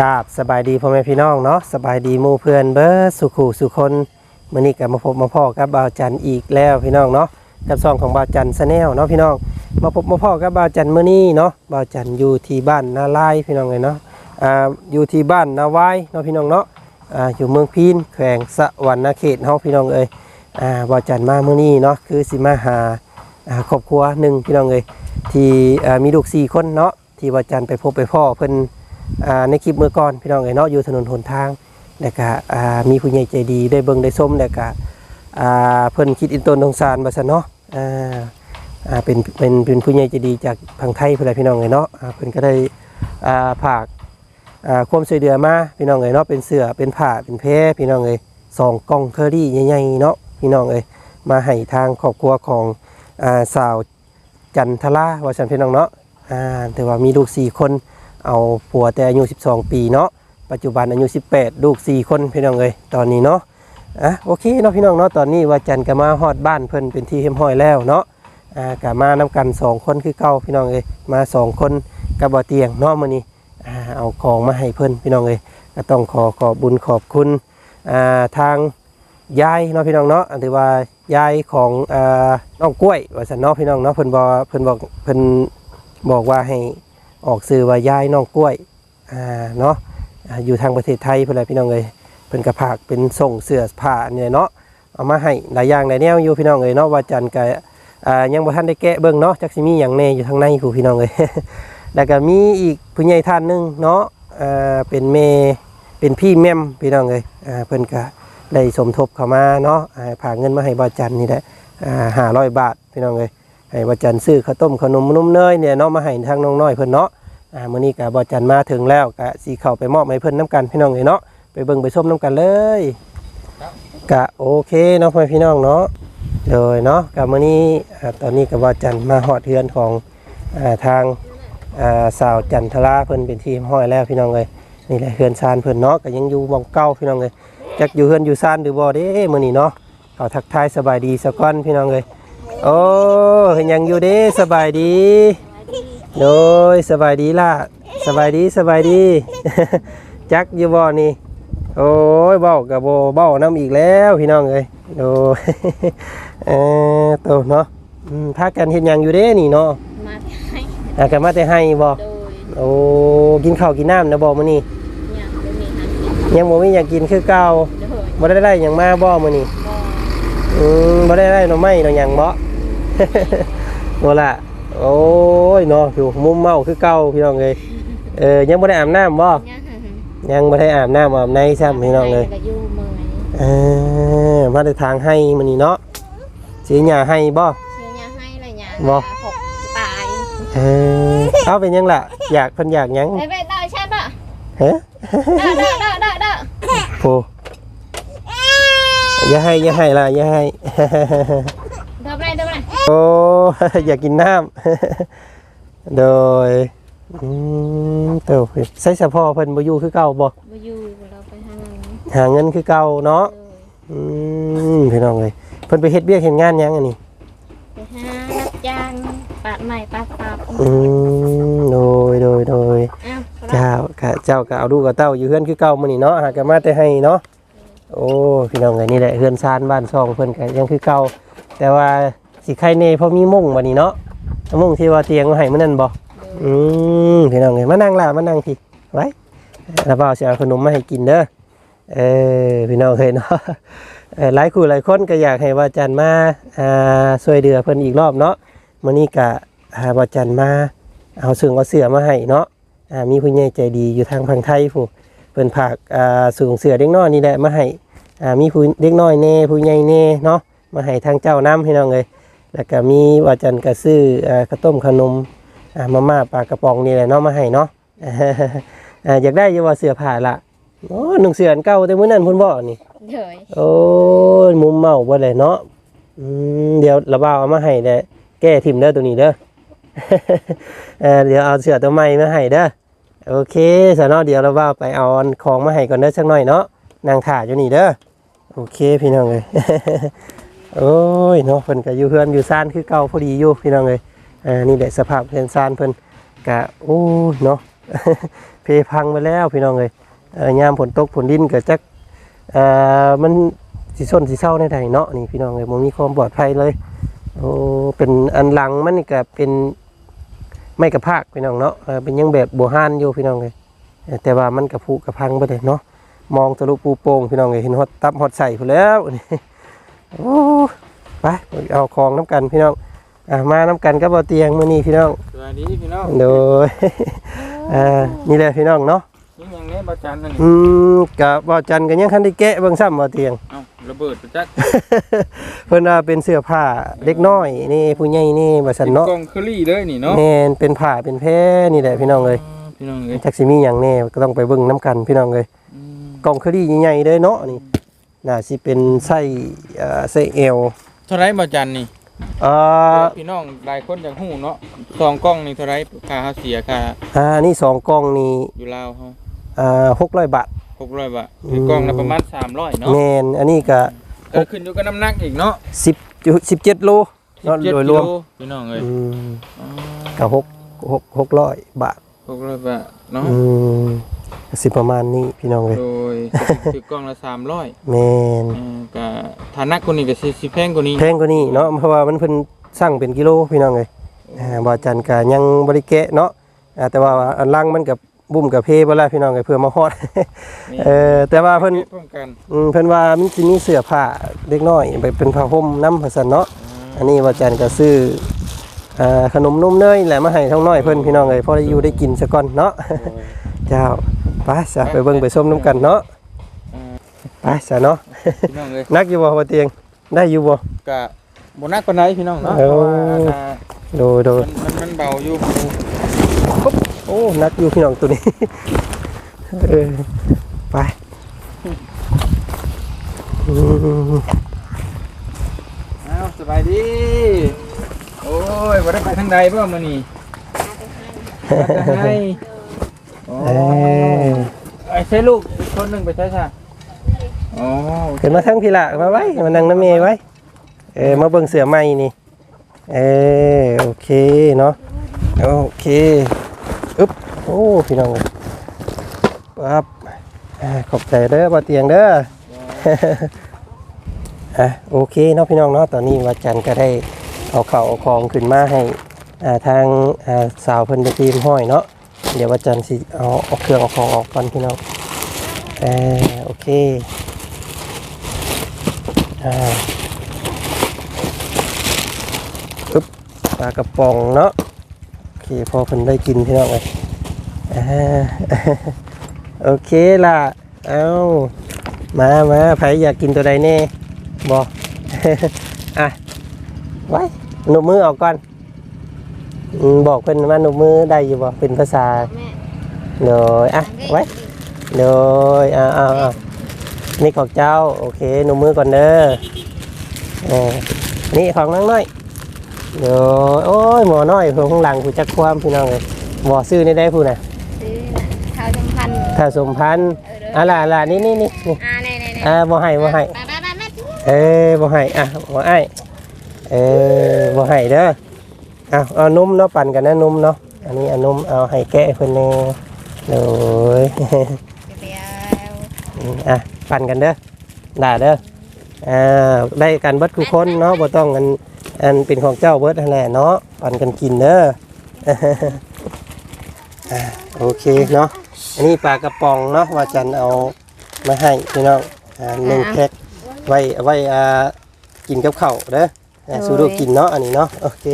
กราบสบายดีพ่อแม่พี่น้องเนาะสบายดีมู่เพื่อนเบิร์สุขุสุคนมื้อนี้ก็มาพบมาพ่อกับบ่าวจันอีกแล้วพี่น้องเนาะกับซองของบ่าวจันสแนลเนาะพี่น้องมาพบมาพ่อกับบ่าวจันมื้อนี้เนาะบ่าวจันอยู่ที่บ้านนาลายพี่น้องเลยเนาะอ่าอยู่ที่บ้านนาวายเนาะพี่น้องเนาะอ่าอยู่เมืองพีนแขวงสะหวรรณเขตเฮาพี่น้องเอ้ยอ่าบ่าวจันมามื้อนี้เนาะคือสิมาหาอ่าครอบครัวหนึ่งพี่น้องเอ้ยที่อ่ามีลูกสี่คนเนาะที่บ่าวจันไปพบไปพ่อเพิ่นอ่า ในคลิปเมื่อก่อนพี่น้องเอ๋ยเนาะอยู่ถนนหนทางแล้วก็อ่ามีผู้ใหญ่ใจดีได้เบิ่งได้ส้มแล้วก็อ่าเพิ่นคิดอินตนทงสารมาซะเนาะอ่าอ่าเป็นเป็นเป็นผู้ใหญ่ใจดีจากทางไทยเพิ่นพี่น้องเอ๋ยเนาะอ่าเพิ่นก็ได้ผากอ่าความช่วยเหลือมาพี่น้องเอ๋ยเนาะเป็นเสือเป็นผ้าเป็นเพพี่น้องเอ๋ยสองกล่องเคอรี่ใหญ่ๆเนาะพี่น้องเอ๋ยมาให้ทางครอบครัวของสาวจันทราวาซั่นพี่น้องเนาะอ่าแต่ว่ามีลูกสี่คน เอาผัวแต่อายุ 12 ปีเนาะปัจจุบันอายุ 18 ลูก 4 คนพี่น้องเลยตอนนี้เนาะอะโอเคเนาะพี่น้องเนาะตอนนี้ว่าจันก็มาฮอดบ้านเพิ่นเป็นที่เฮมห้อยแล้วเนาะอ่ากะมานำกัน 2 คนคือเก่าพี่น้องเอ้ยมา 2 คนกับบ่เตียงเนาะมื้อนี้อ่าเอาของมาให้เพิ่นพี่น้องเอ้ยก็ต้องขอขอบบุญขอบคุณอ่าทางยายเนาะพี่น้องเนาะถือว่ายายของอ่าน้องกล้วยว่าซั่นเนาะพี่น้องเนาะเพิ่นบอกเพิ่นบอกเพิ่นบอกว่าให้ ออกสื่อว่ายายน้องกล้วยอ่าเนาะอ่าอยู่ทางประเทศไทยเพื่อนพี่น้องเลยเพิ่นกระผากเป็นส่งเสื้อผ้าเนี่ยเนาะเอามาให้หลายอย่างหลายแนวอยู่พี่น้องเลยเนาะว่าจันกับอ่ายังบ่ทันได้แกะเบิ่งเนาะจักสิมีหยังแน่อยู่ทางในผู้พี่น้องเลยแล้วก็มีอีกผู้ใหญ่ท่านหนึงเนาะอ่าเป็นแม่เป็นพี่แม่มพี่น้องเลยอ่าเพิ่นก็ได้สมทบเข้ามาเนาะอ่าผาเงินมาให้บ่จันนี่แหละอ่า500บาทพี่น้องเลย ให้บ่จันซื้อข้าวต้มขนมนมเนยเนี่ยเนาะมาให้ทางน้องน้อยเพิ่นเนาะอ่ามื้อนี้ก็บ่จันมาถึงแล้วก็สิเข้าไปมอบให้เพิ่นน้ำกันพี่น้องเอ้ยเนาะไปเบิ่งไปชมน้ำกันเลยก็โอเคเนาะพ่อแม่พี่น้องเนาะโดยเนาะก็มื้อนี้ตอนนี้ก็บ่จันมาฮอดเฮือนของอ่าทางอ่าสาวจันทราเพิ่นเป็นที่ห้อยแล้วพี่น้องเอ้ยนี่แหละเฮือนซานเพิ่นเนาะก็ยังอยู่มองเก่าพี่น้องเอ้ยจักอยู่เฮือนอยู่ซานหรือบ่เด้มื้อนี้เนาะเอาทักทายสบายดีซะก่อนพี่น้องเอ้ย โอ้เห็นยังอยู่เด้สบายดีโดยสบายดีล่ะสบายดีสบายดี จักอยู่บ่นี่โอ้ยเบ้ากับโบเบ้าน้ำอีกแล้วพี่น้องเอ้ยโดยเออโตเนาะอืมพากันเห็นยังอยู่เด้นี่เนาะมาให้อากันมาแต่ให้บ่โดยโอ้กินข้าวกินน้ำนะบ่มื้อนี้อย่างบ่มีหากินยังบ่มีอยากกินคือเก่าโดยบ่ได้ได้หยังมาบ่มื้อนี้บ่ อืมบ่ได้ได้หน่อไม้หน่อหยังบ่บ่ล่ะโอ้ยเนาะอยู่มุมเมาคือเก่าพี่น้องเอ้ยเออยังบ่ได้อาบน้ำบ่ยังยังบ่ได้อาบน้ำอาบในซ้ำพี่น้องเอ้ยก็อยู่เมืองเออมาแต่ทางให้มื้อนี้เนาะสิหญ้าให้บ่เชียร์ยาให้เลยยาบ่หกตายเออเอาเป็นหยังล่ะ อยากเพิ่นอยากหยังไปไปได้ใช่ปะฮะได้ได้ได้ได้ได้โอ้ อย่าให้อย่าให้ล่ะอย่าให้ ทำไรทำไรโอ้ อยากกินน้ำ โดยอืมเต้าใส่สะพอเพิ่นบ่อยู่คือเก่าบ่บ่อยู่เราไปหาเงินหาเงินคือเก่าเนาะโดยอืมพี่น้องเอ้ยเพิ่นไปเฮ็ดเวียกเฮ็ดงานหยังอันนี้ไปหารับจ้างปาดใหม่ปาดตับอืมโดยโดยโดยอ้าวเจ้าก็เจ้าก็เอาลูกกับเต้าอยู่เฮือนคือเก่ามื้อนี้เนาะหากันมาแต่ให้เนาะ โอ้พี่น้องเอ้ยนี่แหละเฮือนซานบ้านช่องเพิ่อนก็ยังคือเก่าแต่ว่าสิใครแน่เพราะมีมุ้งบัดนี้เนาะมุ้งที่ว่าเตียงมาให้มื้อนั้นบ่อืมพี่น้องเอ้ยมานั่งล่ะมานั่งพี่ไว้แล้วเปล่าเสียขนมมาให้กินเด้อเออพี่น้องเคยเนาะหลายคู่หลายคนก็อยากให้ว่าจันมาอ่าช่วยเดือเพิ่นอีกรอบเนาะมื้อนี้ก็หาว่าจันมาเอาซึ่งเอาเสือมาให้เนาะอ่ามีผู้ใหญ่ใจดีอยู่ทางฝั่งไทยผู้เพิ่นผากอ่าสูงเสือเด็กน้อยนี่แหละมาให้ อ่ามีผู้เด็กน้อยแน่ผู้ใหญ่แน่เนาะมาให้ทางเจ้าน้ำพี่น้องเอ้ยแล้วก็มีว่าจันก็ซื้ออ่าข้าวต้มขนมอ่ามาม่าปลากระป๋องนี่แหละเนาะมาให้เนาะอ่าอยากได้อยี่ว่าเสื้อผ้าละโอ้หนึ่งเสื้ออันเก่าแต่มื้อนั้นเพุ่นบ่นี่เดยโอ้ยมุมเมาบ่เลยเนาะอืมเดี๋ยวระบ่าวเอามาให้เด้อแก้ทิมเด้อตัวนี้เด้อเออเดี๋ยวเอาเสื้อตัวใหม่มาให้เด้อโอเคสะเนาะเดี๋ยวระบ่าวไปเอาของมาให้ก่อนเด้อสักหน่อยเนาะ นางถ่าอยู่นี่เด้อโอเคพี่น้องเลยโอ้ยเนาะเพิ่นก็อยู่เฮือนอยู่ซ่านคือเก่าพอดีอยู่พี่น้องเลยอ่านี่แหละสภาพเรือนซานเพิ่นกะโอ้ยเนาะเพพังไปแล้วพี่น้องเลยยามฝนตกฝนดินก็จักเอ่อมันสิส้นสิเศร้าในใดเนาะนี่พี่น้องเลยมันมีความปลอดภัยเลยโอ้เป็นอันหลังมันก็เป็นไม่กระพากพี่น้องเนาะเป็นยังแบบโบราณอยู่พี่น้องเลยแต่ว่ามันกระพุกระพังไปเลยเนาะ มองทะลุปูโป่งพี่น้องเลยเห็นฮอดตับฮอดใส่พุ่นแล้วนี่โอ้ไปเอาของน้ำกันพี่น้องอะมาน้ำกันก็บ่เตียงมื้อนี้พี่น้องสวัสดีพี่น้องโดยอ่านี่แหละพี่น้องเนาะนี่ยังไงบาจันนั่นนี่อืมกับบ่จันก็ยังคันได้แกะเบิ่งซ้ำบ่เตียงเอ้าระเบิดไปจักเพิ่นว่าเป็นเสื้อผ้าเด็กน้อยนี่ผู้ใหญ่นี่ว่าซั่นเนาะกล่องเคอรี่เลยนี่เนาะแม่นเป็นผ้าเป็นแพรนี่แหละพี่น้องเอ้ยพี่น้องเอ้ยจักสิมีหยังแน่ก็ต้องไปเบิ่งนํกันพี่น้องเอ้ยอืม กล่องเคอรี่ใหญ่ๆเด้อเนาะนี่น่าสิเป็นไส้เอ่อไส้เอวเท่าไรบาจันนี่เอ่อพี่น้องหลายคนอยากฮู้เนาะสองกล้องนี่เท่าไรค่าเฮาเสียค่าอ่านี่สองกล่องนี่อยู่ลาวเฮาอ่า600บาท 600บาทคือกล้องละประมาณ300เนาะแม่นอันนี้ก็ก็ขึ้นอยู่กับน้ำหนักอีกเนาะ10จุ17โลเนาะ17โดยรวมกิโลพี่น้องเอ้ยอืมอ๋อก็หก หกหกร้อยบาท600บาทเนาะอืมสิประมาณนี้พี่น้องเลยโดยซื้อกล้องละ300แมนเออก็ฐานะคนนี้ก็สิสิแพงกว่านี้แพงกว่านี้เนาะเพราะว่ามันเพิ่นสั่งเป็นกิโลพี่น้องเลยอ่าบ่จันก็ยังบริแกะเนาะอ่าแต่ว่าอันล่างมันกับบุ่มกับเพบ่ล่ะพี่น้องเลยเพื่อมาฮอดนี่เออแต่ว่าเพิ่นพร้อมกันอืมเพิ่นว่ามันสิมีเสื้อผ้าเด็กน้อยไปเป็นผ้าห่มนำว่าซั่นเนาะอันนี้บ่จันก็ซื้ออ่า ขนมนมเนยแหละมาให้ท้องน้อยเพิ่นพี่น้องเลยพอได้อยู่ได้กินซะก่อนเนาะเจ้าไปซะไปเบิ่งไปส้มน้ำกันเนาะอ่าไปซะเนาะพี่น้องเอ้ยนักอยู่บ่บ่เตียงได้อยู่บ่กะบนักปานใดพี่น้องเนาะเอเพอราะว่าอ่าโดยโดยมันมันมันเบาอยู่โอ้นักอยู่พี่น้องตัวนี้เออไปอืมอ้าวสบายดี โอ้ยบ่ได้ไปทางใดบ่มื้อนี้มาแต่ให้โอ้เออไอ้ใช่ลูกอีกคนหนึงไปใช่ซะโอ้ขึ้นมาทั้งพี่ละมาไว้มานั่งน้ำเมย์ไว้เออมาเบิ่งเสือใหม่นี่เออโอเคเนาะโอเคอึ๊บโอ้พี่น้องปั๊บอ่าขอบใจเด้อบ่เตียงเด้อ อะโอเคเนาะพี่น้องเนาะตอนนี้วัดจันทร์ก็ได้ เอาเข่าเอาของขึ้นมาให้ทางาสาวเพิ่นไปตีมห้อยเนาะเดี๋ยววัดจันทร์สิเอาเอาเครื่องเอาของออกก่อนพี่น้องเออโอเคอ่าอึ๊บปลากระป๋องเนาะโอเคพอเพิ่นได้กินพี่น้องเลยอ่าโอเคล่ะเอามามาใครอยากกินตัวใดแน่บอกอะไว้ หนุมือออกก่อนอืมบอกเพิ่นว่าหนุมือได้อยู่บ่เป็นภาษาแม่เลยอะไว้เลยอ่าอ่าอ่านี่ของเจ้า โอเคหนุมือก่อนเด้อเออนี่ของน้องน้อยเดี๋ยวโอ้ยหมอน้อยเพิ่นข้างหลังผู้จักความพี่น้องเลยบ่ซื้อนี่ได้ผู้น่ะซื้อน่ะข้าวจำพันถ้าสมพันธ์เออเด้ออะล่ะอะล่ะนี่นี่นี่นี่อ่าไหนไหนไหนอ่าบ่ให้บ่ให้ ไปไปไปแม่ เอ้ยบ่ให้อะบ่ให้ เออบ่ให้เด้อเอาเอานมเนาะปั่นกันนะนมเนาะอันนี้เอานมเอาให้แกะเพิ่นแน่เลยเดี๋ยวอืมอะปั่นกันเด้อด่าเด้ออ่าได้กันเบิดทุกคนเนาะบ่ต้องอันอันเป็นของเจ้าเบิดนั่นแหละเนาะปั่นกันกินเด้ออ่าโอเคเนาะอันนี้ปลากระป๋องเนาะว่าจันเอามาให้พี่น้องอ่าหนึ่งแพ็คไว้ไว้อ่ากินกับข้าวเด้อ อ่าสูดูกินเนาะอันนี้เนาะโอเค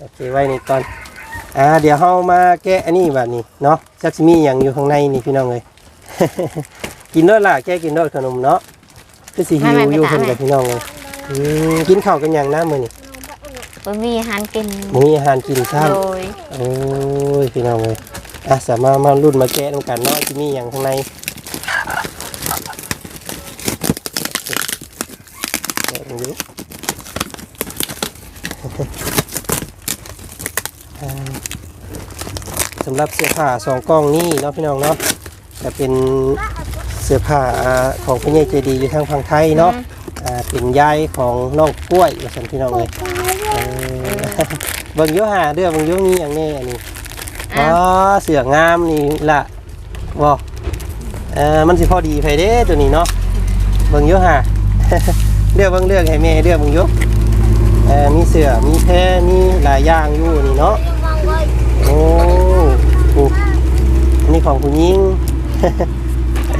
โอเคไว้นี่ก่อนอ่าเดี๋ยวเฮามาแกะอันนี้บัดนี้เนาะจักสิมีหยังอยู่ข้างในนี่พี่น้องเอ้ยกินด้วยล่ะแกกินด้วยขนมเนาะคือสิหิวอยู่เพิ่นกับพี่น้องเลยอืมกินข้าวกันอย่างน้ามื้อนี่บ่มีอาหารกินบ่มีอาหารกินซ้ำโดยโอ้ยพี่น้องเลยอะสามารถมารุ่นมาแกะตรงกันเนาะที่นี่อย่างข้างในแกะดูดิอ่า สำหรับเสื้อผ้าสองกล้องนี่เนาะพี่น้องเนาะจะเป็นเสื้อผ้าของพี่ใหญ่ใจดีอยู่ทางฝั่งไทยเนาะอ่าเป็นยายของน้องกล้วยว่าซั่นพี่น้องเลยเบิ่งโยหาเด้อเบิ่งโยมีอย่างแน่อันนี้อ๋อเสืองามนี่ละบ่เออมันสิพอดีไผเด้ตัวนี้เนาะเบิ่งยู่หาเลือกเบิ่งเลือกให้แม่เลือกเบิ่งยู่ ออมีเสือมีแพรมีหลายอย่างอยู่นี่เนาะมองไว้โอ้โหอันนี้ของผู้หญิง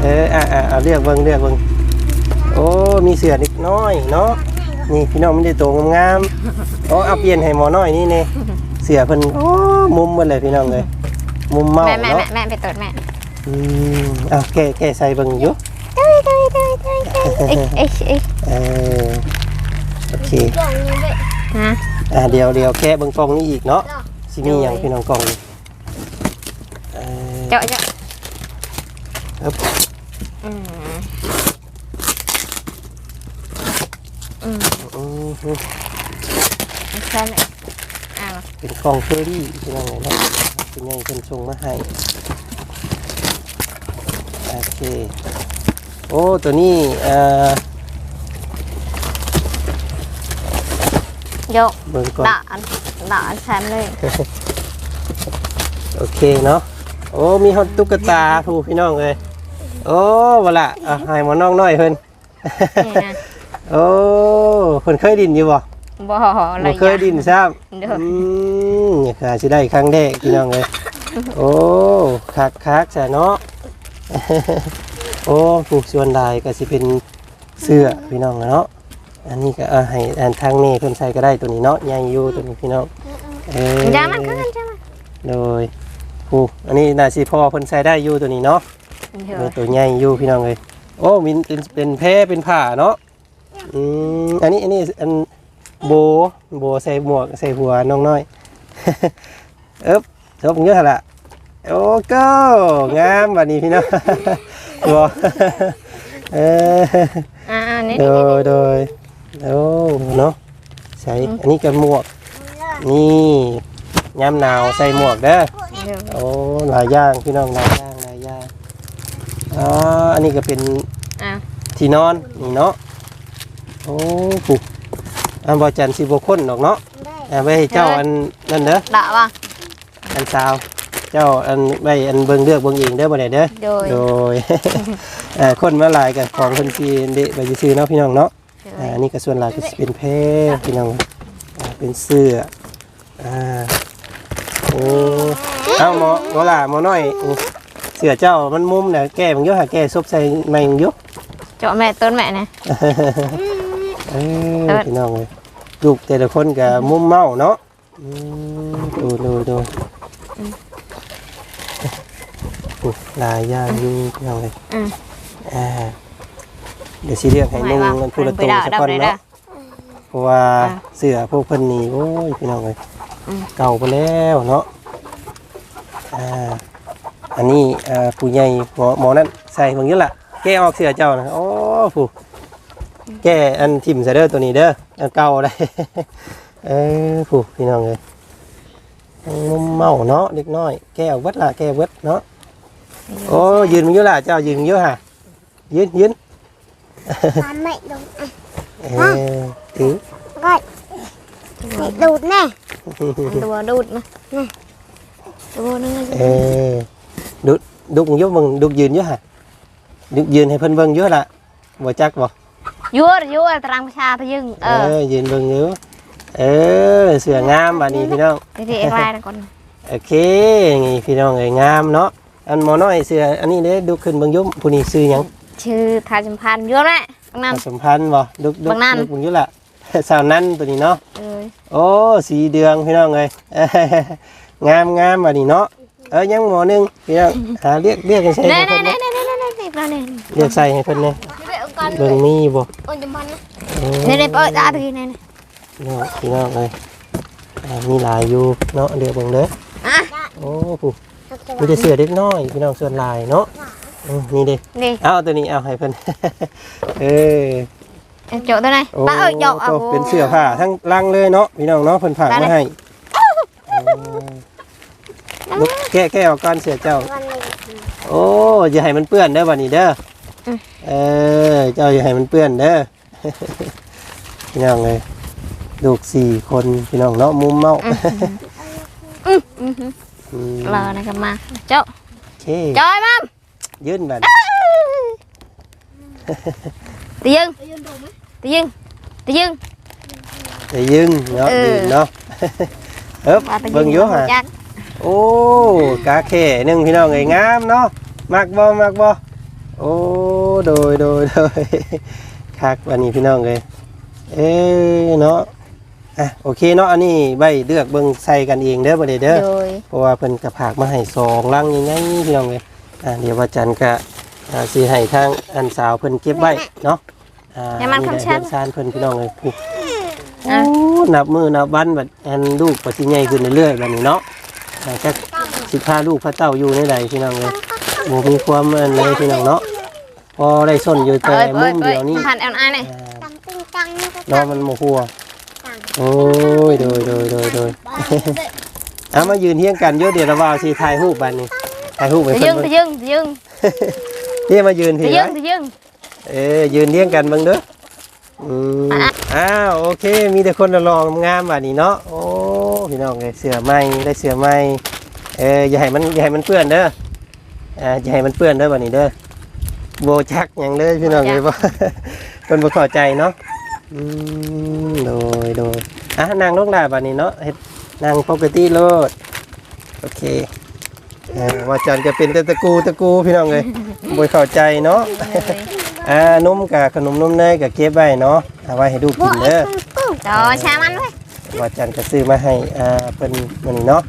เอออะอะเอาเลือกเบิ่งเลือกเบิ่งโอ้มีเสือนิดน้อยเนาะนี่พี่น้องมันได้โตงามๆโอ้เอาเปลี่ยนให้หมอน้อยนี่เน่เสือเพิ่นโอ้มุมหมดเลยพี่น้องเลยมุมเมาแม่แม่เนาะแม่แม่ไปตรวจแม่อืมเอาแก้แก้ใส่เบิ่งอยู่เอ้ยเอ้ยเอ้ยเอ้ยเอ้ยเอ้ย เอ้ยเออโอเคฮะอ่าเดี๋ยวเดี๋ยวแก้เบิ่งกล่องนี้อีกเนาะสิมีหยังพี่น้องกล่องนี่เออเจาะเจาะครับอืมอืมอืมใช่ไหมอ้าวเป็นกล่องเฟอรี่พี่น้องเนาะเป็นไงเพิ่นส่งมาให้โอเคโอ้ตัวนี้เอ่อ โยกเบิ่งก่อนด่าอันด่าอันแซมเลยโอเคเนาะโอ้มีฮอตตุ๊กตาถูกพี่น้องเลยโอ้วละอะให้หมอน้องน้อยเพิ่นนี่นะโอ้เพิ่นเคยดินอยู่บ่บ่อะไรบ่เคยดินซ้ำเด้ออืมนี่ค่ะสิได้ครั้งแรกพี่น้องเลยโอ้คักคักๆซะเนาะโอ้ผูกส่วนลายก็สิเป็นเสื้อพี่น้องเนาะ อันนี้ก็เอาให้อันทางนี้เพิ่นใส่ก็ได้ตัวนี้เนาะใหญ่อยู่ตัวนี้พี่น้องเออจ้ามันก็กันจ้ามันโดยผูอันนี้น่าสิพอเพิ่นใส่ได้อยู่ตัวนี้เนาะเดี๋ยวเออตัวใหญ่อยู่พี่น้องเลยโอ้มีเป็นเป็นแพรเป็นผ้าเนาะอืมอันนี้อันนี้อันโบโบใส่หมวกใส่หัวน้องน้อยเอ๊บจบเยอะละโอ้ก็งามบัดนี้พี่น้องบเอออ่าอันนี้โดยโดย โอ้เนาะใส่อันนี้กับหมวก นี่ยามหนาวใส่หมวกเด้อเดี๋ยวโอ้หลายอย่างพี่น้องหลายอย่างหลายอย่างอ๋ออันนี้ก็เป็นอ่าที่นอนนี่เนาะโอ้ผูอันบอจันสิบคนดอกเนาะอ่าไว้ให้เจ้าอันนั่นเด้อด่าว่ะอันสาว เจ้าอันไว้อันเบิ่งเลือกเบิ่งเองเด้อบ่ได้เด้อโดยโดยเอ่อคนมาหลายกับของคนจีนเดะไปซื้อๆเนาะพี่น้องเนาะโด อ่ายอันนี้ก็ส่วนหลายก็สิเป็นเพพี่น้องอ่าเป็นเสื้ออ่าโอ้เอาหมอหมอล่ะหมอน้อยเสื้อเจ้ามันมุมน่ะแก้มันอยู่หาแก้ซบใส่ใหม่มันอยู่เจาะแม่ต้นแม่นะ เออพี่น้องเลยลูกแต่ละคนกับมุมเมาเนาะอืมดูดูดูโอ้หลายอย่างอยู่พี่น้องเลยอืม อ่า เดี๋ยวสิเรียกให้นุ่งมันพูดละตรงสักคนเนาะเพราะว่าเสื้อพวกเพิ่นนี่โอ้ยพี่น้องเลยเก่าไปแล้วเนาะอ่าอันนี้อ่าผู้ใหญ่หมอหมอนั่นใส่เบิ่งอยู่ละแกะออกเสื้อเจ้านะโอ้ผู้แก้อันทิมใส่เด้อตัวนี้เด้ออันเก่าได้เออผู้พี่น้องเลยมุมเมาเนาะเด็กน้อย แก้วเบิดละแก้วเบิดเนาะโอ้ยืนมันอยู่ละเจ้ายืนมันอยู่ฮะยืนยืน ไม่ดูดเออถือไม่ไม่ดูดแน่ตัวดูดนะตัวนึงเออดุดุกมันอยู่มึงดุกยืนอยู่ฮะดุกยืนให้เพิ่นเบิ่งอยู่ละบ่จักบ่ ยั่วยั่วตรังประชาทะยึงเอเอออยืนเบิ่งอยู่เออเสืองามบัดนี้พี่น้องทีที่เอ็กไลน์นะก่อนโอเคนี่พี่น้องเอ้ยงามเนาะอันหมอน้อยเสืออันนี้เด้ดุกขึ้นเบิ่งอยู่ผู้นี้ซื้อหยัง ชื่อทาจำพันยั่วแหละตรงนั้นผสมพันธุ์บ่ดุกดุกบางนั่นดุกมึงอยู่ละ สาวนั้นตัวนี้เนาะ เออโอ้สีเดืองพี่น้องเอ้ยงามงามอันนี้เนาะเอ้ยยังหมอหนึงพี่น้องหาเรียกเรียกให้ใส่เน่ให้เน่เพิ่นเน่เนาะเน่เน่เน่เน่เน่เน่เรียกใส่ให้เพิ่นเนาะไปเอากันเบิ่งมีบ่โอ้ยจำพันนะโอ้เน่เน่เปิดตาตะกี้เน่เน่เนาะพี่น้องเอ้ยอ่ามีหลายอยู่เนาะเดี๋ยวเบิ่งเด้ออะโอ้ผู้มีแต่เสือเด็กน้อยพี่น้องส่วนหลายเนาะ อืมนี่เด้นี่ เอาตัวนี้เอาให้เพิ่น เออโจตัวไหนโอ้ตาเอ้ยโจอะก็เป็นเสื้อผ้าทั้งลังเลยเนาะพี่น้องเนาะเพิ่นฝากมาให้ลูกแก้แก้ออกก่อนเสื้อเจ้าวันนี้โอ้อย่าให้มันเปื้อนเด้อบัดนี้เด้ออเออเจ้าอย่าให้มันเปื้อนเด้อ พี่น้องเลยลูกสี่คนพี่น้องเนาะมุมเมา อืมอืมอืมรอนะครับมาเจ้าโอเคจอ ยมัมยื่นบัดตียึงตียึงตียึงไปยึงเนาะเออดื่มเนาะเอิบว่าไปเบิ่งอยู่ฮะจักโอ้กาแข่หนึ่งพี่น้องเอ้ยงามเนาะมักบ่มักบ่โอ้โดยโดยโดยคักวันนี้พี่น้องเอ้ยเอ้ยเนาะอะโอเคเนาะอันนี้ใบเลือกเบิ่งใส่กันเองเด้อบ่ได้เด้อโดยเพราะว่าเพิ่นกระผากมาให้สองลังใหญ่ๆพี่น้องเลย อ่าเดี๋ยวว่าจันทร์ก็อ่าสิให้ทางอันสาวเพิ่นเก็บไว้เนาะอ่าให้มันแหละคำชัดเดือนซานเพิ่นพี่น้องเลยผู้อะโอ้นับมือนับวันบัดอันลูกก็สิใหญ่ขึ้นเรื่อยๆบัดนี้เนาะอ่าจักสิพาลูกพระเต้าอยู่ในใดพี่น้องเลยบ่มีความอันเลยพี่น้องเนาะพอได้ส้นอยู่แต่เอ้ยมุเอ้ยมเอ้เดียยวนี่พันเอ็นไอเนี่ยอ่าตังตึงตังนี่ก็เนาะมันโมหัวโอ้ยโดยโดยโดยโดยเอามายืนเที่ยงกันเยอะเดี๋ยวเราว่าสิถ่ายรูปบันนี้ ถ่ายรูปไปตีเพิ่ยึนงเบิ่ตีงยึงตียึงนี่มายืนตีทียึนะงตียึงเออยืนเที่ยงกันเบิ่งเด้ออืมอะ อ้าวโอเค มีแต่คนรองามบัดนี้เนาะโอ้พี่น้องเลยเสื้อใหม่ได้เสื้อใหม่เอออย่าให้มันอย่าให้มันเปื้อนเด้ออ่าอย่าให้มันเปื้อนเด้อบัดนี้เด้อโบจักหยังเลยพี่น้องเลยบ่ เพิ่นบ่เข้าใจเนาะอืมโดยโดยอะนางลงดาบัดนี้เนาะเฮ็ดนางปกติโลดโอเคเออว่าจันจะเป็นแต่ตะกูตะกูพี่น้องเลยบ่เข้าใจเนาะอ่านมกับขนมนมเนยกับเก็บไว้เนาะเอาไว้ให้ดูกกินเด้อจอชามันไว้ว่าจันก็ซื้อมาให้อ่าเพิ่นมื้อนี้เนาะ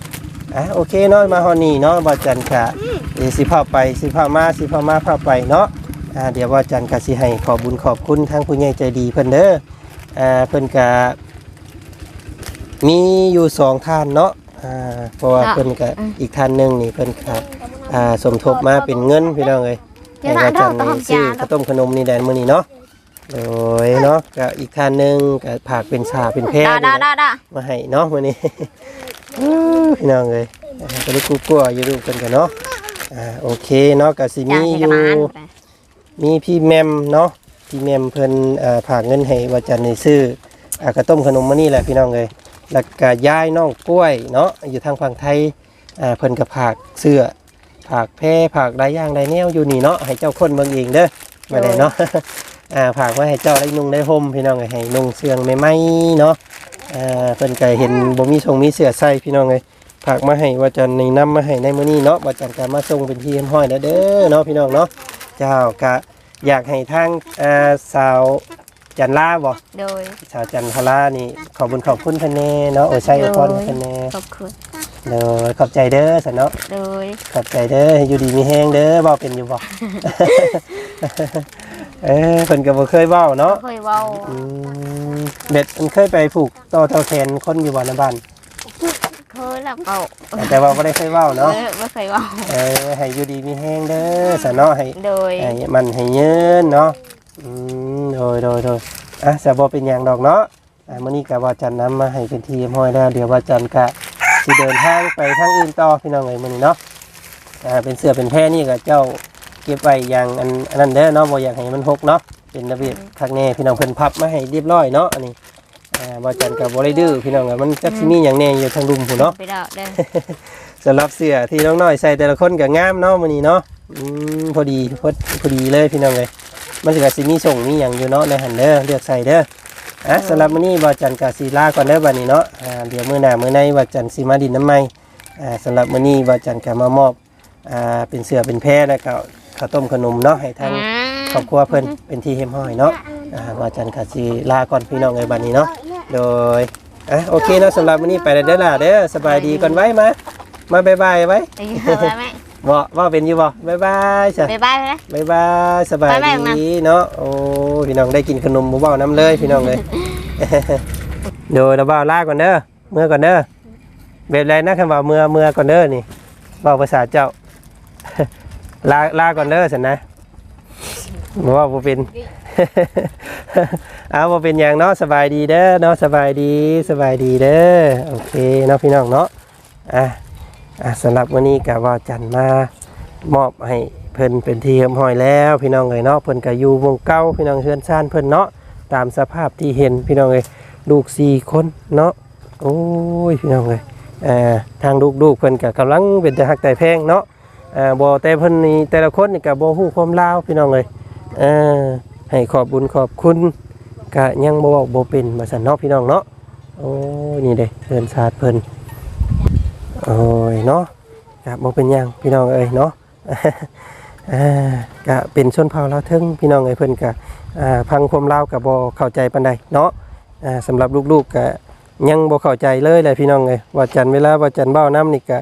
อะโอเคเนาะมาฮอดนี่เนาะว่าจันก็เดี๋ยวสิพาไปสิพามาสิพามาพาไปเนาะอ่าเดี๋ยวว่าจันก็สิให้ขอบบุญขอบคุณทางผู้ใหญ่ใจดีเพิ่นเด้ออ่าเพิ่นก็มีอยู่สองท่านเนาะ อ่าเพราะว่าเพิ่นก็อีกท่านหนึงนี่เพิ่นก็อ่าสมทบมาเป็นเงินพี่น้องเอ้ยเดี๋ยวทานเท่าต้องซื้อจานข้าวต้มขนมนี่แดนมื้อนี้เนาะโดยเนาะก็อีกท่านหนึงก็ผักเป็นชาเป็นแพรดานี่ดาแหละดาดามาให้เนาะมื้อนี้ อื้อพี่น้องเอ้ยอ่าก็ได้กูกลัวอยู่ดูกันกันเนาะอ่าโอเคเนาะก็สิจามีนอจะยู่มาอันมีพี่แมมเนาะพี่แมมเพิ่นเอ่อฝากเงินให้ว่าจันนี่ซื้ออ่าข้าวต้มขนมมื้อนี้แหละพี่น้องเอ้ย แล้วก็ยายน้องกล้วยเนาะอยู่ทางฝั่งไทยอ่าเพิ่นก็ฝากเสื้อฝากแพรฝากหลายอย่างหลายแนวอยู่นี่เนาะให้เจ้าคนเบิ่งเองเด้อมาได้เนาะอ่าฝากไว้ให้เจ้าได้นุ่งได้ห่มพี่น้องเอ้ยให้นุ่งเสื้อใหม่ๆเนาะอ่าเพิ่นก็เห็นบ่มีทรงมีเสื้อใส่พี่น้องเอ้ยฝากมาให้ว่าจันนี่นำมาให้ในมื้อนี้เนาะว่าจันก็มาส่งเป็นที่เรียบร้อยแล้วเด้อเนาะพี่น้องเนาะเจ้าก็อยากให้ทางอ่าสาว จันลาบ่โดยสาวจันทรานี่ขอบคุญขอบคุณเพิ่นแน่เนาะโอ้ใช่อวยพรเพิ่นแน่ขอบคุณ เด้อขอบใจเด้อสันเนาะโดย ขอบใจเด้อให้อยู่ดีมีแฮงเด้อเว้าเป็นอยู่บ่ เออเพิ่นก็บ่เคยเว้าเนาะเคยเว้าอืมเบ็ดมันเคยไปผูกต่อเท่าแขนคนอยู่บ่ในบ้าน เคยแล้วเว้าแต่ว่าบ่ได้เคยเว้าเอเนาะอไม่เคยเว้าเออให้อยู่ดีมีแฮงเด้อสันเนาะให้โดยให้มันให้ยืนเนาะ อืมโดยโดยโดยอะจะบ่เป็นหยังดอกเนาะอะมื้อนี้ก็ว่าจันนำมาให้เป็นทีมห้อยแล้ว เดี๋ยวว่าจันก็สิเดินทางไปทางอื่นต่อพี่น้องเอ้ยมื้อนี้เนาะอ่าเป็นเสื้อเป็นแพรนี่ก็เจ้าเก็บไว้อย่างอันอันนั้นเด้อเนาะบ่อยากให้มันหกเนาะเป็นระเบียบคักแน่พี่น้องเพิ่นพับมาให้เรียบร้อยเนาะอันนี้อ่าว่าจันก็บ่ได้ดื้อพี่น้องเอ้ยมันจักสิมีหยังแน่อยู่ทางรุมพุ่นเนาะไปดอกเด้อสำหรับเสื้อที่น้องน้อยใส่แต่ละคนก็งามเนาะมื้อนี้เนาะอืมพอดีพอพอดีเลยพี่น้องเลย มันสิก็สิมีส่งมีหยังอยู่เนาะในหันเด้อเลือกใส่เด้ออะสำหรับมื้อนี้บ่จันก็สิลาก่อนเด้อบัดนี้เนาะอ่าเดี๋ยวมื้อหน้ามื้อในบ่จันสิมาดินน้ำใหม่อ่าสำหรับมื้อนี้บ่จันก็มามอบอ่าเป็นเสื้อเป็นแพรแล้วก็ข้าวต้มขนมเนาะให้ทางครอบครัวเพิ่นเป็นที่เฮ็มห้อยเนาะอ่าบ่จันก็สิลาก่อนพี่น้องเอ้ยบัดนี้เนาะโดยอะโอเคเนาะสำหรับวันนี้ไปแล้วเด้อล่ะเด้อสบายดีก่อนไว้มามาบายบายไว้ไปอยู่เถอะแม่ บ่ว่าเป็นอยู่บ่บายบายจ้ะบ๊ายบายเลยบายบายสบายไปแม่งนะดีเนาะโอ้พี่น้องได้กินขนมบ่เว้าน้ำเลยพี่น้องเลยโดยเราบ่าวลาก่อนเด้อเมื่อก่อนเด้อแบบไรนะคำว่าเมื่อเมื่อก่อนเด้อนี่เว้าภาษาเจ้าลาลาก่อนเด้อสันนะบ่ว่าบ่เป็นเอาบ่เป็นอย่างเนาะสบายดีเด้อเนาะสบายดีสบายดีเด้อโอเคเนาะพี่น้องเนาะอะ อะสำหรับวันนี้ก็ว่าจันมามอบให้เพิ่นเป็นที่เรียบร้อยแล้ว พี่น้องเอ้ยเนาะเพิ่นก็อยู่วงเก่าพี่น้องเฮือนซ่านเพิ่นเนาะตามสภาพที่เห็นพี่น้องเอ้ยลูกสี่คนเนาะโอ้ยพี่น้องเอ้ยอ่อทางลูกๆเพิ่นก็กำลังเป็นแต่ฮักแต่แพงเนาะเอ่อบ่แต่เพิ่นนี่แต่ละคนนี่ก็บ่ฮู้ความลาวพี่น้องเอ้ยให้ขอบบุญขอบคุณก็ยังบ่เว้าบ่เป็นว่าซั่นเนาะพี่น้องเนาะโอ้ยนี่เด้เพิ่นชาติเพิ่น โอ้ยเนาะก็บ่เป็นหยังพี่น้องเอ้ยเนาะก็เป็นชนเผ่าลาวเทึงพี่น้องเอ้ยเพิ่นก็อ่าพังความลาวก็บ่เข้าใจปานใดเนาะอ่าสำหรับลูกๆก็ยังบ่เข้าใจเลยแหละพี่น้องเอ้ยว่าจันเวลาว่าจันเบ้าน้ำนี่ก็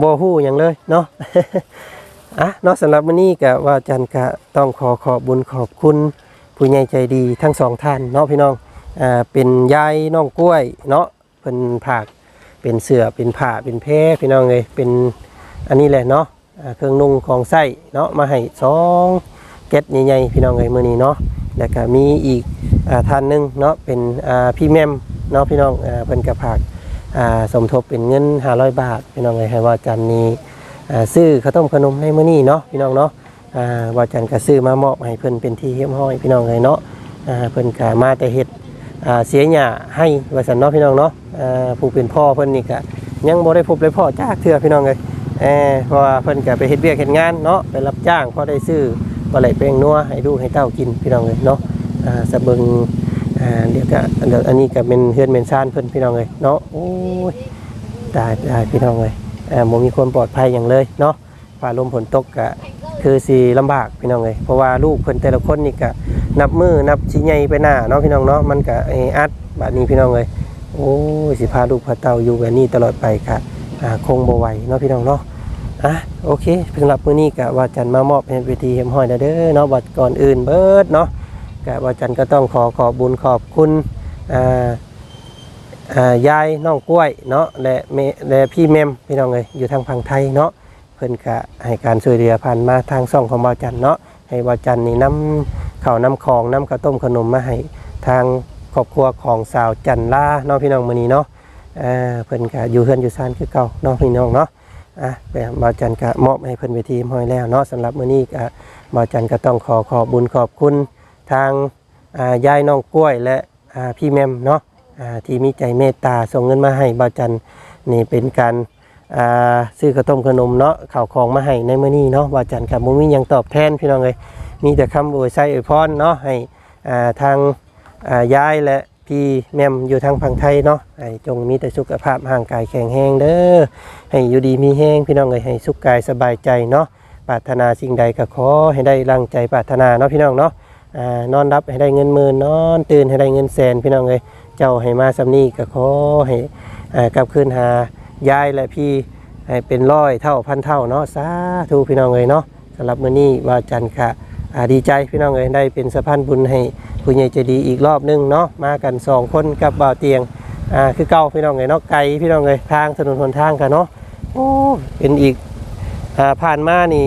บ่ฮู้หยังเลยเนาะอะเนาะสำหรับมื้อนี้ก็ว่าจันก็ต้องขอขอบบุญขอบคุณผู้ใหญ่ใจดีทั้งสองท่านเนาะพี่น้องอ่าเป็นยายน้องกล้วยเนาะเพิ่นผาก เป็นเสือเป็นผ้าเป็นแพรพี่น้องเอ้ยเป็นอันนี้แหละเนาะเครื่องนุ่งของไส้เนาะมาให้สองเก็ตใหญ่ๆพี่น้องเอ้ยมือนี้เนาะแล้วก็มีอีกอท่านหนึงเนาะเป็นพี่แมมเนาะพี่น้องอเพิ่นก็ฝากสมทบเป็นเงิน500 บาท พี่น้องเอ้ยให้ว่าจันนี้ซื้อข้าวต้มขนมในมื้อนี้เนาะพี่น้องเนาะอ่าว่าจันก็ซื้อมามอบให้เพิ่นเป็นที่เฮี้ยมห้อยพี่น้องเอ้ยเนาะเพิ่นก็มาแต่เฮ็ด อ่าเสียหญ้าให้ว่าซั่นเนาะพี่น้องเนาะอ่าผู้เป็นพ่อเพิ่นนี่ก็ยังบ่ได้พบได้พ่อจากเทื่อพี่น้องเอ้ยเออเพราะว่าเพิ่นก็ไปเฮ็ดเวียกเฮ็ดงานเนาะไปรับจ้างพอได้ซื้อปลาไหลแป้งนัวให้ลูกให้เต้ากินพี่น้องเลยเนาะอ่าสะเบิงอ่าเดี๋ยวก็เดี๋ยวอันนี้ก็เป็นเฮือนเป็นซ่านเพิ่นพี่น้องเลยเนาะโอ้ยตายตายพี่น้องเลยอ่าบ่มีความปลอดภัยอย่างเลยเนาะฟ้าลมฝนตกก็คือสิลำบากพี่น้องเลยเพราะว่าลูกเพิ่นแต่ละคนนี่ก็ นับมือนับสิใหญ่ไปหน้าเนาะพี่น้องเนาะมันก็ไอ้อัดบัดนี้พี่น้องเลยโอ้ยสิพาลูกพาเต้าอยู่แบบนี้ตลอดไปค่ะคงบ่ไหวเนาะพี่น้องเนาะอะโอเคสำหรับมื้อนี้กะว่าจันมามอบให้เวทีเฮมห้อยเด้อเนาะบัดก่อนอื่นเบิดเนาะกะว่าจันก็ต้องขอขอบบุญขอบคุณอ่าอ่ายายน้องกล้วยเนาะและเมและพี่เมมพี่น้องเอ้ยอยู่ทางฝั่งไทยเนาะเพิ่นกะให้การช่วยเหลือผ่านมาทางช่องของบ่าวจันเนาะให้บ่าวจันนี่นำ ข้าวน้ำของน้ำข้าวต้มขนมมาให้ทางครอบครัวของสาวจันลาเนาะพี่น้องมือนี้เนาะอ่าเพิ่นกะอยู่เฮือนอยู่ซานคือเก่าเนาะพี่น้องเนาะอะแต่บาจันก็มอบให้เพิ่นเวทีห้อยแล้วเนาะสำหรับมือนี้ก็บาจันก็ต้องขอขอบบุญขอบคุณทางยายน้องกล้วยและพี่แมมเนาะที่มีใจเมตตาส่งเงินมาให้บาจันนี่เป็นการ อ่าซื้อข้าวต้มขนมเนาะข้าวของมาให้ในมื้อนี้เนาะบาจันก็บ่มีหยังตอบแทนพี่น้องเอ้ยมีแต่คำอวยไส้อวยพรเนาะให้อ่าทางอ่ายายและพี่แมมอยู่ทางฝั่งไทยเนาะให้จงมีแต่สุขภาพร่างกายแข็งแรงเด้อให้อยู่ดีมีแห้งพี่น้องเอ้ยให้สุขกายสบายใจเนาะปรารถนาสิ่งใดก็ขอให้ได้รังใจปรารถนาเนาะพี่น้องเนาะอ่านอนรับให้ได้เงินหมื่นนอนตื่นให้ได้เงินแสนพี่น้องเอ้ยเจ้าให้มาสำนีก็ขอให้อ่ากลับคืนหา ยายและพี่ให้เป็นร้อยเท่าพันเท่าเนาะสาธุพี่น้องเอ้ยเนาะสำหรับมื้อนี้ว่าจันทร์ค่ะดีใจพี่น้องเอยได้เป็นสะพานบุญให้ผู้ใหญ่ใจดีอีกรอบหนึงเนาะมากันสองคนกับบ่าวเตียงอ่าคือเก่าพี่น้องเอยเนาะไกลพี่น้องเอยทางถนนหนทางกันเนาะโอ้เป็นอีกอ่าผ่านมานี่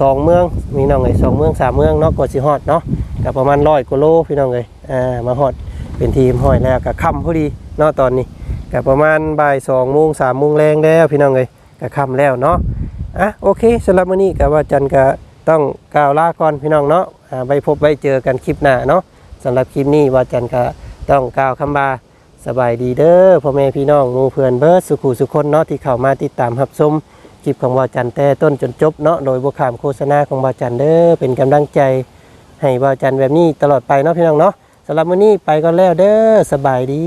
สองเมืองมีน้องเลยสองเมืองสามเมืองเนาะกว่าสิฮอดเนาะกับประมาณร้อยกิโลพี่น้องเลยอ่ามาฮอดเป็นทีมห้อยแล้วกับค่ำพอดีเนาะตอนนี้ กับประมาณบ่ายสองโมงสามโมงแรงแล้วพี่น้องเลยกับค่ำแล้วเนาะอะโอเคสำหรับมื้อนี้กับว่าจันก็ต้องกล่าวลาก่อนพี่น้องเนาะไว้พบไว้เจอกันคลิปหน้าเนาะสำหรับคลิปนี้ว่าจันก็ต้องกล่าวคำบาสบายดีเด้อพ่อแม่พี่น้องหมูเพื่อนเบิร์ดสุขุสุคนเนาะที่เข้ามาติดตามรับชมคลิปของว่าจันแต่ต้นจนจบเนาะโดยบุคามโฆษณาของว่าจันเด้อเป็นกำลังใจ ให้ว่าจันแบบนี้ตลอดไปเนาะพี่น้องเนาะสำหรับมื้อนี้ไปก่อนแล้วเด้อสบายดี